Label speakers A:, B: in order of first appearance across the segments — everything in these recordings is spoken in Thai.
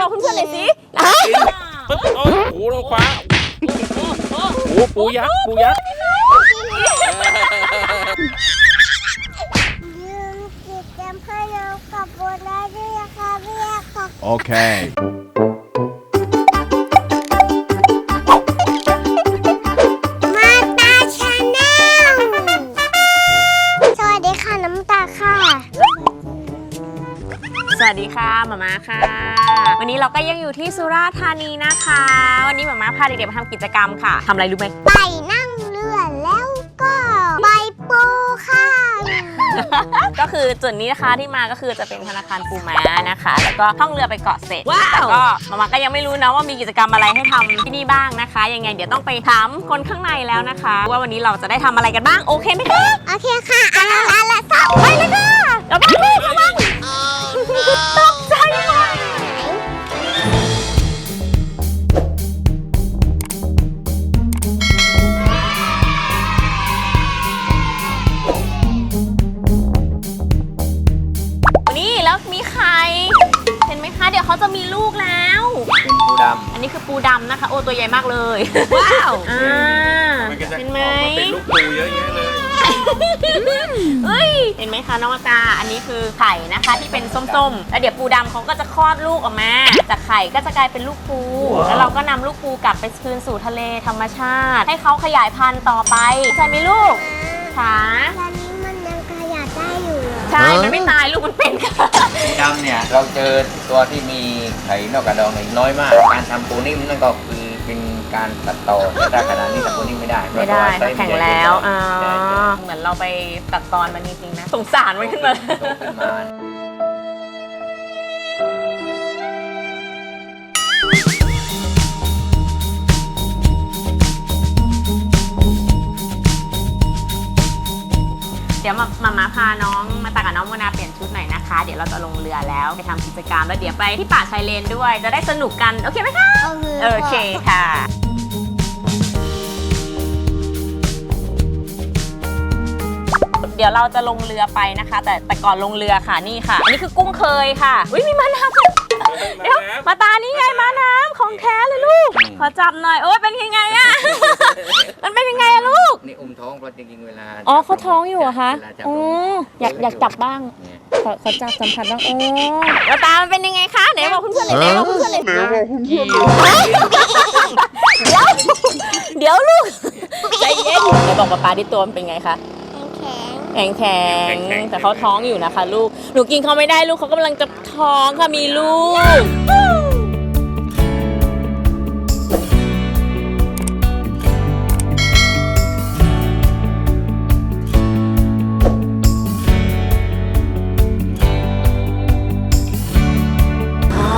A: บอกเพื่อนๆหน่อยสิ
B: ปึ๊บโอ้ยโอ้โหลงคว้าโอ้โหปูยักษ์ปูยักษ์
C: ยืมกิจกรรมให้น้องกับโบนัสด้วยนะคะพี่แอฟค่ะ
D: Okay.
A: หมามาค่ะ วันนี้เราก็ยังอยู่ที่สุราษฎร์ธานีนะคะ วันนี้หมามาพาเด็กๆมาทำกิจกรรมค่ะทำอะไรรู้ไหม
C: ไปนั่งเรือแล้วก็ใบปูค่ะ
A: ก็คือจุดนี้นะคะที่มาก็คือจะเป็นธนาคารปูม้านะคะ แล้วก็ท่องเรือไปเกาะเสร็จแล้วก็มามาก็ยังไม่รู้นะว่ามีกิจกรรมอะไรให้ทำที่นี่บ้างนะคะ ยังไงเดี๋ยวต้องไปถามคนข้างในแล้วนะคะ ว่าวันนี้เราจะได้ทำอะไรกันบ้างโอเคไหมคะ
C: โอเคค่ะอันละอันละสอง
A: ไปเลยค่ะระวังลูกระวังตกใตัวใหญ่มากเลย ว้าว อ่าำ
B: มันก็จะ
A: เห็นไหม
B: ออกมาเป็นลูกปูเยอะแยะเลย
A: เอ้ย เห็นไหมคะน้องตา อันนี้คือไข่นะคะที่เป็นส้มๆ แล้วเดี๋ยวปูดำเขาก็จะคลอดลูกออกมา จากไข่ก็จะกลายเป็นลูกปูแล้วเราก็นำลูกปูกลับไปคืนสู่ทะเลธรรมชาติ ให้เขาขยายพันธุ์ต่อไป ใช่ไหมลูกค่ะ
C: ตอนนี้มันยังขยับได้อยู่เหรอ
A: ใช่ มันไม่ตายลูกมันเป็นค่ะ
E: ดำเนี่ยเราเจอตัวที่มีไข่นอกกระดองเนี่ยน้อยมาก การทำปูนิ่มนั่นก็คือ เป็นการตัดต่อแต่ถ้าขนาดนี้ทำปูนิ่มไม่ได้
A: ไม่ได้
E: เพราะว่า
A: แข็งแล้วอ่า
E: ใช่ใช่
A: เหมือนเราไปตัดตอนมันจริงๆนะ สงสารมันขึ้นมา
E: โตขึ้นมา
A: เดี๋ยวมามามาพาน้อง เดี๋ยวเราจะลงเรือแล้วไปทำกิจกรรมแล้วเดี๋ยวไปที่ป่าชายเลนด้วย จะได้สนุกกันโอเคไหมคะ
C: โอเค
A: โอเคค่ะเดี๋ยวเราจะลงเรือไปนะคะ แต่แต่ก่อนลงเรือค่ะนี่ค่ะ อันนี้คือกุ้งเคยค่ะอุ้ยมีมาน้ำด้วย เดี๋ยวมาตานี่ไงมาน้ำของแท้เลยลูก ขอจับหน่อยโอ้ยเป็นยังไงอะมันเป็นยังไงอะลูก
E: นี่อุ้มท้องเพราะจริงๆเวลา
A: อ๋อเขาท้องอยู่เหรอคะ
E: เวลาจับ
A: อ๋ออยากอยากจับบ้าง
E: เนี่ย
A: ขอขอจับสัมผัสบ้างโอ้แล้วตามันเป็นยังไงคะไหนบอกเพื่อนๆหน่อยไหนบอกเพื่อนๆหน่อยเดี๋ยวลูกใจเย็นไหนบอกป๊าป๊าที่ตัวมันเป็นไงคะ
C: แข็ง
A: แข็งแข็งแต่เขาท้องอยู่นะคะ ลูก หนูกินเขาไม่ได้ลูกเขากำลังจะท้องค่ะมีลูก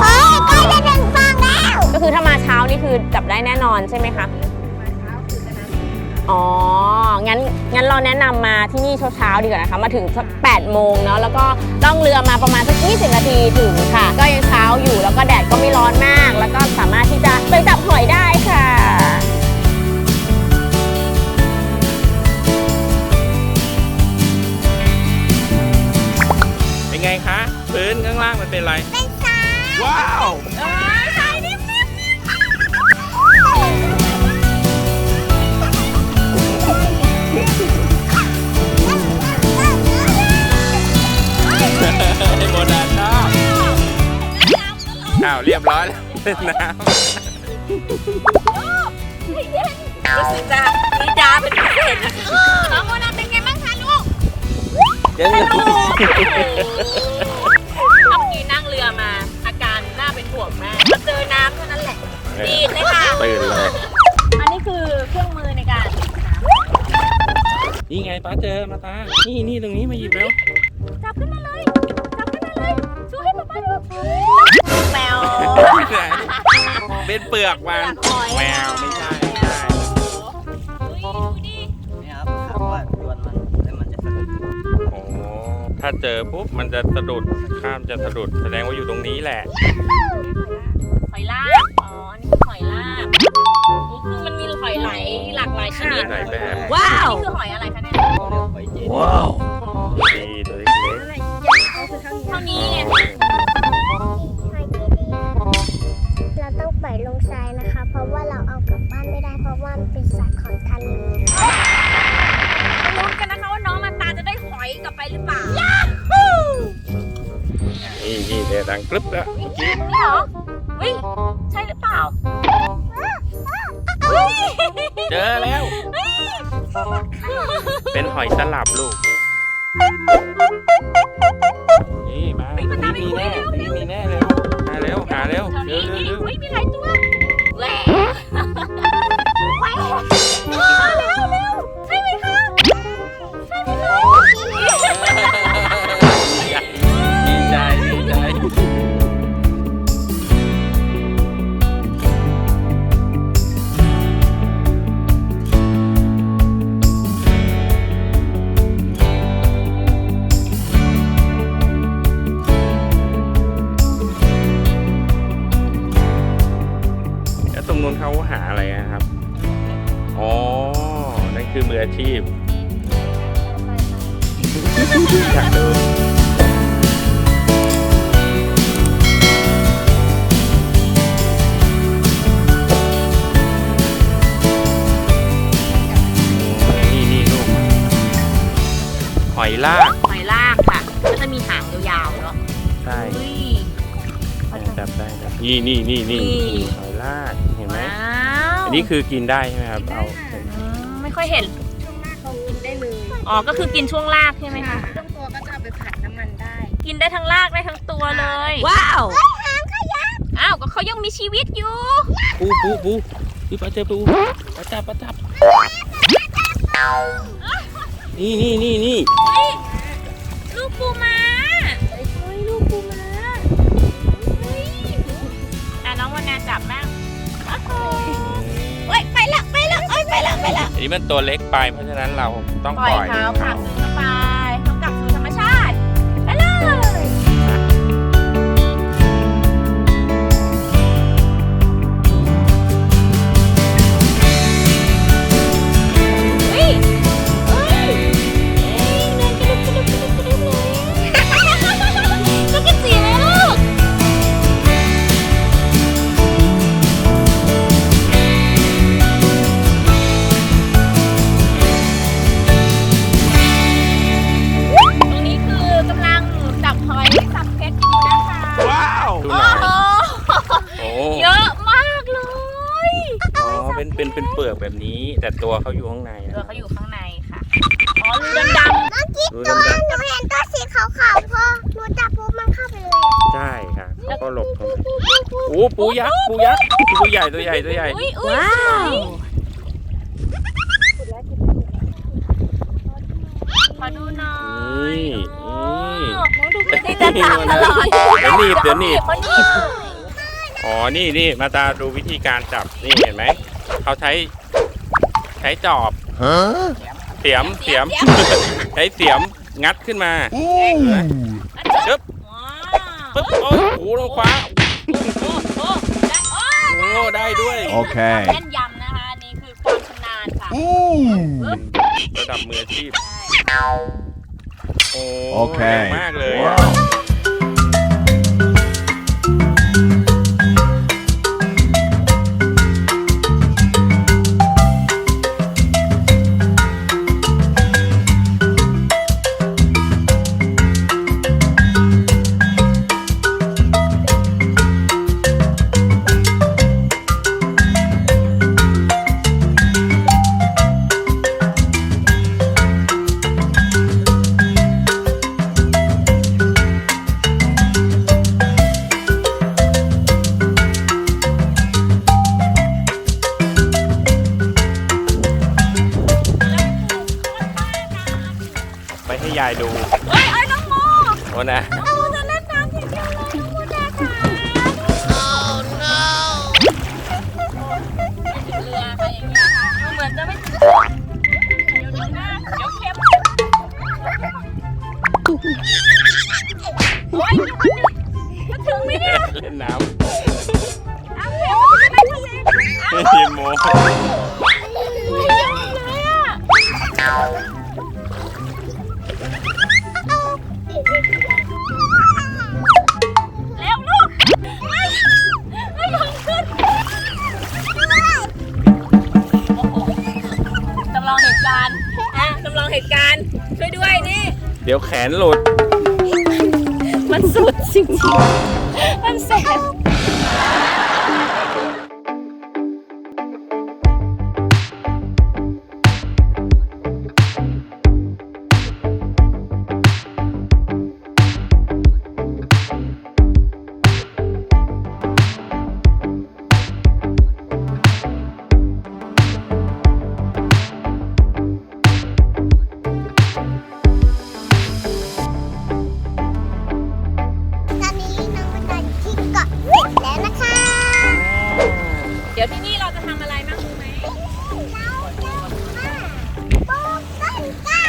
C: เฮ้ยใกล้จะถึงฝั่งแล้ว
A: ก็คือถ้ามาเช้านี่คือจับได้แน่นอนใช่ไหมคะ อ๋อ งั้นงั้นเราแนะนำมาที่นี่เช้าๆดีกว่านะคะ มาถึงสัก8โมงเนาะแล้วก็ต้องเรือมาประมาณสัก 20 นาทีถึงค่ะ ก็ยังเช้าอยู่แล้วก็แดดก็ไม่ร้อนมาก แล้วก็สามารถที่จะไปจับหอยได้ค่ะ
B: เป็นไงคะ พื้นข้างล่างมันเป็นอะไร
C: เป็นทราย
B: ว้าว อ้าวเรียบร้อยแล้วเล่นน้
A: รู้สึกจะมีดาเป็นพิเศษนะคะน้องโมนาเป็นไงบ้างคะลูกำ
B: ยัง
A: ถ้าเมื่อกี้นั่งเรือมา อาการน่าเป็นห่วงมากมาเจอน้ำเท่านั้นแหละ ดีดเลยค่ะ
B: ตื่นเลย
A: อันนี้คือเครื่องมือในการ
B: นี่ไงป้าเจอมาตา นี่นี่ตรงนี้มาหยิบแล้ว
A: เป็
B: นเปลือกมัน
A: หอย
B: แมวไม่ใช่ไม่ใช่
A: ดูดิ
F: เนี่ยครับถามว่าดวนมันแล้วมันจะสนุก
B: โอ้ถ้าเจอปุ๊บมันจะสะดุดข้ามจะสะดุดแสดงว่าอยู่ตรงนี้แหละ
A: หอยลาก อ๋ออันนี้คือหอยลากนี่คือมันมีหอยไหลหลากหลายชนิด
B: หลายแบบ
A: ว้าว นี่คือหอยอะไรคะเนี่ย
F: เขาเรียกหอยเจดี
B: นี่ ว่า
C: มันเป็นสัตว์ของทะเล
A: ลุ้นกันนะคะว่าน้องมาตาจะได้หอยกลับไปหรือเปล่า
B: นี่นี่เดี๋ยวดังกรึ๊บแล้ว
A: นี่เหรอเฮ้ยใช่หรือเปล่าเฮ้ย
B: เจอแล้ว เป็นหอยตลับลูก นี่มานี่มีแน่นี่มีแน่เลยหาเร็วหาเร็ว
A: แถว
B: เร็
A: นี้
B: วเร็ว
A: นี่
B: เร็ว
A: เฮ้ยมีหลายตัว
B: อยากดูนี่นี่ลูกหอยลาก
A: หอยลากค่ะ ก็จะมีหางยาวๆเนาะ
B: ใช่
A: เฮ้ย
B: จับได้ครับนี่นี่นี่นี่
A: นี่
B: หอยลากเห็นไหม
A: ว้าว
B: อันนี้คือกินได้ใช่ไหมครับเอา
A: อืมไม่ค่อยเห็น
C: ช่วงหน้าเขากินได้เลย
A: อ๋อ ก็คือกินช่วงลากใช่ไหมคะ
C: มันได้
A: กินได้ทั้งลากได้ทั้งตัวเลย ว้าวอ้าวก็เขายังมีชีวิตอยู่
B: ปูปูปูพี่ปลาเจอปูปลาจับปลาจับนี่นี่นี่นี่
A: ลูกปูม้าเฮ้ยลูกปูม้าเฮ้ยอะน้องวันนาจับบ้างโอ้โหเฮ้ยไปละไปละเอ้ยไปละไปละ
B: อันนี้มันตัวเล็กไปเพราะฉะนั้นเราต้อง
A: ป
B: ป
A: ล่
B: ล่
A: อ
B: อยย
A: เขาผลั
B: เขา
A: กคืนเข้าไปเขา เป็
B: นเป็นเป็นเปลือกแบบนี้ แต่ตัวเขาอยู่ข้างใน
A: เรือ
B: นะ
A: เขาอยู่ข้างในค่ะอ๋อรูดำ
C: เมื่อกี้
B: ดู
C: ตัว
B: ดำ
C: หนูเห็นตัวสีขาวๆพอหนูจับปุ๊บมันเข้าไปเลย
B: ๆใช่ค่ะเขาก็หลบเข้าไปโอ้ปูยักษ์ปูยักษ์ตัวใหญ่ตัวใหญ่ตัวใหญ่
A: ๆอุ้ยอุ้ยว้าวขอดูหน่อย
B: นี่
A: โอ้
B: นี่
A: น้องดูไม่ได้จะจับตลอด
B: เดี๋ยวหนีบเดี๋ยวหนีบ
A: เขาหนีบ
B: อ๋อนี่นี่มาตาดูวิธีการจับนี่เห็นไหม เขาใช้ ใช้จอบเสียมเสียมใช้เสียมงัดขึ้นมาปึ๊บ
A: ว้าว
B: ปึ๊บโอ้โหลงคว้า
A: โอ้โอ้ได้โอ้
B: โอ้ได้ด้วย
D: Okay.
A: แม่นยำนะคะอันนี่คือความชำนาญค่ะ
B: ระดับมืออาชีพโอ้
D: โอเค
B: แรงมากเลยายดู
A: เฮ้ยเอ้ยน้องโม
B: โอ้นะ
A: น้องโมจะเล่นน้ำอย่างเดียวเลยน้องโมแดกค่ะเรือค่ะอย่างเงี้ยค่ะดูเหมือนจะไม่ถึงเดี๋ยวดูหน้าเดี๋ยวเค็มโอ้ยจะถึงไหมเนี่ย
B: เล่นน้
A: น้ำเค็มมันจะไม่ทะเลอ้าวำ
B: เยโม
A: เลยอะ หตุการณ์ช่วยด้วยนี่
B: เดี๋ยวแขนหลุด
A: มันสุดจริงๆมันแสบ ดี๋ยวที่นี่เราจะทำอะไรบ้างรู้ไหม
C: เราจะมาปลูกต้นกล้า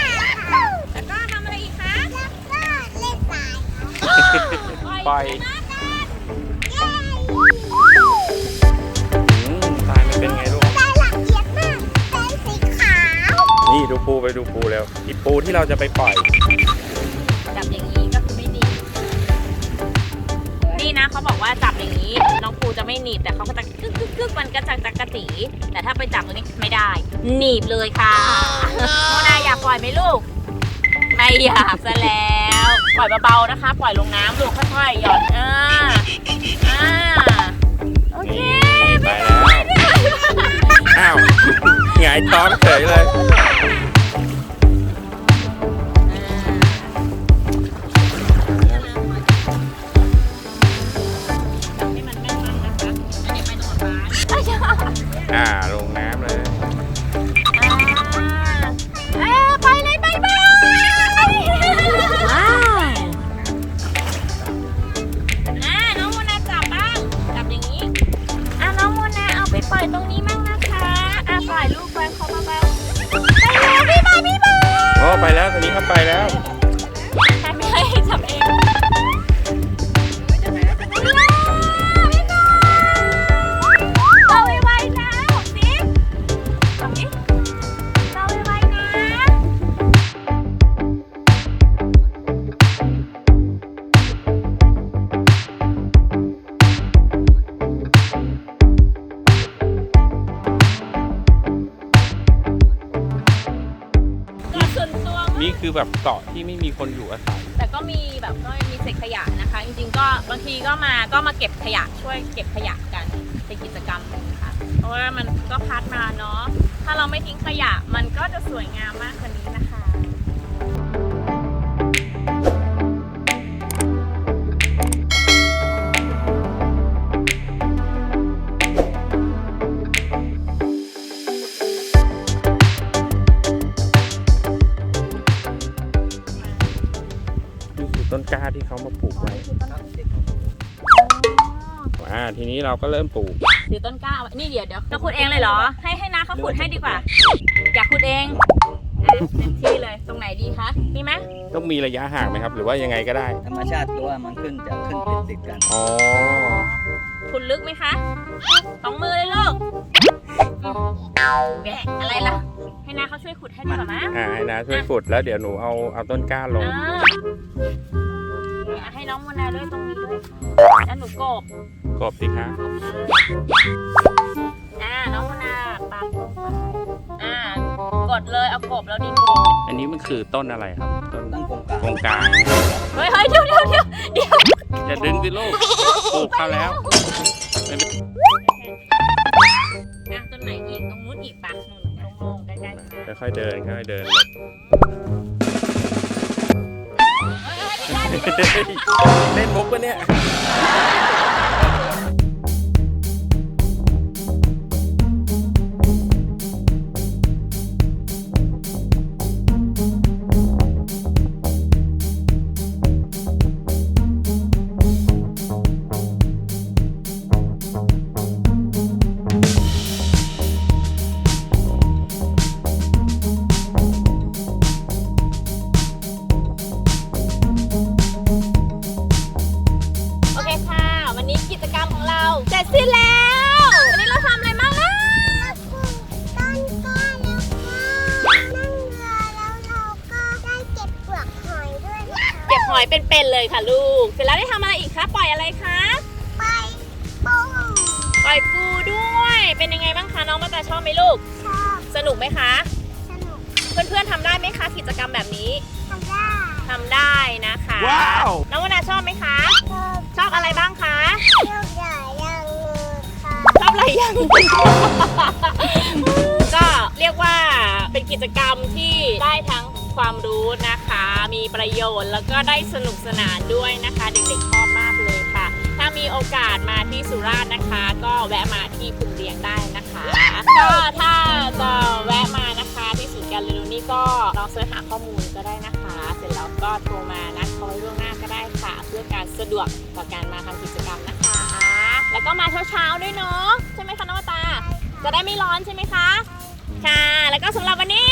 C: ค่ะ
A: แล้วก็ทำอะไรอีกคะ
C: แล้วก็เล่นสายค่ะ
B: ปล่อย
C: เย้
B: อืมทรายมันเป็นไงลูก
C: รายละเอียดมากเป็นสีขาว
B: นี่ดูปูไปดูปูแล้วอีปูที่เราจะไปปล่อย
A: จับอย่างนี้ก็คือไม่หนีบนี่นะเขาบอกว่าจับอย่างนี้ น้องปูจะไม่หนีบแต่เขาก็จะกึ กกึกกึกมันก็จะจักระจีแต่ถ้าไปจับตัวนี้ไม่ได้ หนีบเลยค่ะโมนาอยากปล่อยไหมลูก ไม่อยากซะแล้ว ปล่อยเบาๆนะคะ ปล่อยลงน้ำลูกค่อยๆหย่อนอ่าอ่าโอเค
B: นี่ไปแล้วอ้าวหงายท้องเฉยเลย
A: อ่า
B: ลงน้ำเลย
A: เอ้ยไปเลยไปไปว้าวอ่าน้องโมนาจับบ้าง จับอย่างนี้ อ่าน้องโมนาเอาไปปล่อยตรงนี้มั่งนะคะอ่าปล่อยลูกไปเขาเบาๆไปแล้วพี่บอยพี่บอย
B: โอ้ไปแล้วตอนนี้เขาไปแล้ว แบบเกาะที่ไม่มีคนอยู่อาศัย
A: แต่ก็มีแบบก็มีเศษขยะนะคะ จริงๆก็บางทีก็มาก็มาเก็บขยะช่วยเก็บขยะกันเป็นกิจกรรมหนึงค่ะ เพราะว่ามันก็พัดมาเนาะถ้าเราไม่ทิ้งขยะมันก็จะสวยงามมากกว่านี้นะคะ
B: ทีนี้เราก็เริ่มปลูก
A: ถือต้นกล้าเอาไว้นี่เดี๋ยวเดี๋ยวจะขุดเองเลยเหรอ ให้ให้น้าเขาขุดให้ดีกว่า อยากขุดเองอะเต็มที่เลย ตรงไหนดีคะ มีไหม
B: ต้องมีระยะห่างไหมครับ หรือว่ายังไงก็ได้
F: ธรรมชาติคือว่ามันขึ้นจะขึ้นติดติดๆกัน
B: อ๋อ
A: ขุดลึกไหมคะสองมือเลยลูกแบะอะไรล่ะ ให้น้าเขาช่วยขุดให้ดีกว่ามั้ย
B: อ่าให้นะช่วยขุดแล้วเดี๋ยวหนูเอาเอาต้นกล้าลง
A: อ่าเนี่ย ให้น้องโมนาด้วยตรงนี้ด้วยแล้วหนูกบ
B: กบสิคะ
A: อ่าน้องโมนาปักลงไปอ่ากดเลยเอากบแล้วดิกบ
B: อันนี้มันคือต้นอะไรครับ ต้น
F: ตั้งโครงการ
B: โครงกลาง
A: เฮ้ยเฮ้ยเดี๋ยวเดี๋ยวเดี๋ยวเดี๋ยว
B: อย่าดึงสิลูกปลูกเขาแล้วไม่เป็น
A: อะต้นไหนอีกตรงนู้นอีกปักหนุนลงๆใกล้ๆนะ
B: ค่อยๆเดินค่อยๆเดิน
A: เฮ้ย เล่
B: นมุกปะเนี่ย
A: อ
C: ย
A: เป็นๆเลยค่ะลูก เสร็จแล้วได้ทำอะไรอีกคะปล่อยอะไรคะ
C: ไปปู
A: ปล่อยปูด้วย เป็นยังไงบ้างคะน้องมาตาชอบไหมลูก
C: ชอบ
A: สนุกไหมคะ
C: สนุก
A: เพื่อนๆทำได้ไหมคะกิจกรรมแบบนี้
C: ทำได้
A: ทำได้นะคะ
B: ว้าว
A: น้องวนาชอบไหมคะ
C: ชอบ
A: ชอบอะไรบ้างคะ
C: ชอบใหญ่ยังเลยค่ะ
A: ชอบอะไรยังก็เรียกว่าเป็นกิจกรรมที่ได้ทั้ง ความรู้นะคะ มีประโยชน์แล้วก็ได้สนุกสนานด้วยนะคะ เด็กๆชอบมากเลยค่ะ ถ้ามีโอกาสมาที่สุราษฎร์นะคะ ก็แวะมาที่ภูเรียงได้นะคะ ก็ถ้าจะแวะมานะคะที่ศูนย์การเรียนรู้นี่ก็ลองเสิร์ชหาข้อมูลก็ได้นะคะ เสร็จแล้วก็โทรมานัดเขาไว้ล่วงหน้าก็ได้ค่ะ เพื่อการสะดวกต่อการมาทำกิจกรรมนะคะ แล้วก็มาเช้าๆด้วยเนาะใช่ไหมคะน้องตา จะได้ไม่ร้อนใช่ไหมคะ ค่ะ แล้วก็สำหรับวันนี้